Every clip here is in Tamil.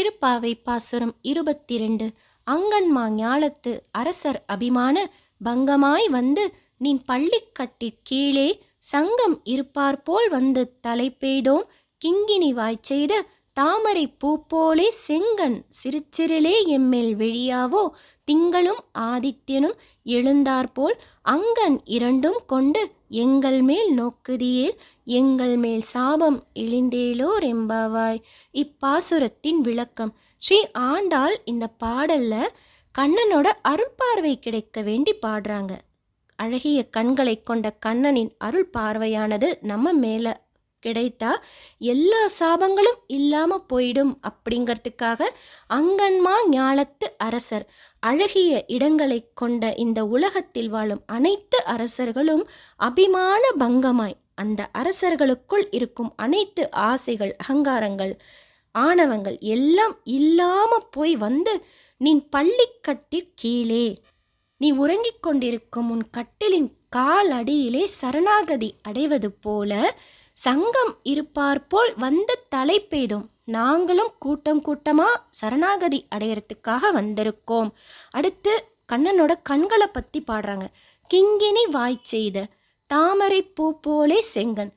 திருப்பாவை பாசுரம் இருபத்தி ரெண்டு அங்கன்மா ஞாலத்து அரசர் அபிமான பங்கமாய் வந்து நின் பள்ளிக்கட்டிற் கீழே சங்கம் இருப்பார் போல் வந்து தலைப்பெய்தோம். கிங்கினி வாய் செய்த தாமரை பூ போலே செங்கன் சிறுச்சிறிலே எம்மேல் வெளியாவோ திங்களும் ஆதித்யனும் எழுந்தாற்போல் அங்கன் இரண்டும் கொண்டு எங்கள் மேல் நோக்குதியில் எங்கள் மேல் சாபம் இழிந்தேலோர் எம்பாவாய் இப்பாசுரத்தின் விளக்கம். ஸ்ரீ ஆண்டாள் இந்த பாடல்ல கண்ணனோட அருள் பார்வை கிடைக்க வேண்டி பாடுறாங்க. அழகிய கண்களை கொண்ட கண்ணனின் அருள் பார்வையானது நம்ம மேலே கிடைத்தா எல்லா சாபங்களும் இல்லாமல் போயிடும் அப்படிங்கிறதுக்காக அங்கன்மா ஞாலத்து அரசர் அழகிய இடங்களை கொண்ட இந்த உலகத்தில் வாழும் அனைத்து அரசர்களும் அபிமான பங்கமாய் அந்த அரசர்களுக்குள் இருக்கும் அனைத்து ஆசைகள் அகங்காரங்கள் ஆணவங்கள் எல்லாம் இல்லாம போய் வந்து நின் பள்ளிக்கட்டிற் கீழே நீ உறங்கிக் கொண்டிருக்கும் உன் கட்டிலின் கால் அடியிலே சரணாகதி அடைவது போல சங்கம் இருப்பார் போல் வந்து தலை பெய்தோம் நாங்களும் கூட்டம் கூட்டமாக சரணாகதி அடையறதுக்காக வந்திருக்கோம். அடுத்து கண்ணனோட கண்களை பற்றி பாடுறாங்க. கிங்கினி வாய் செய்த தாமரை பூ போலே செங்கன்.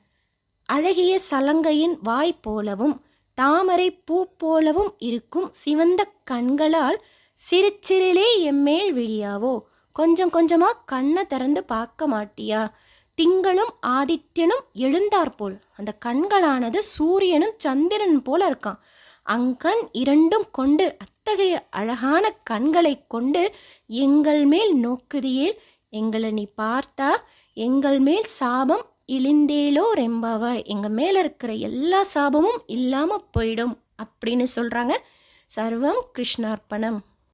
அழகிய சலங்கையின் வாய் போலவும் தாமரை பூ போலவும் இருக்கும் சிவந்த கண்களால் சிறுச்சிறிலே எம்மேல் விழியாவோ? கொஞ்சம் கொஞ்சமாக கண்ணை திறந்து பார்க்க மாட்டியா? திங்களும் ஆதித்யனும் எழுந்தாற்போல் அந்த கண்களானது சூரியனும் சந்திரன் போல இருக்கான் அங்கண் இரண்டும் கொண்டு அத்தகைய அழகான கண்களை கொண்டு எங்கள் மேல் நோக்குதியேல் எங்களை நீ பார்த்தா எங்கள் மேல் சாபம் இழிந்தேலோ ரெம்பாவ எங்கள் மேல இருக்கிற எல்லா சாபமும் இல்லாமல் போயிடும் அப்படின்னு சொல்கிறாங்க சர்வம் கிருஷ்ணார்ப்பணம்.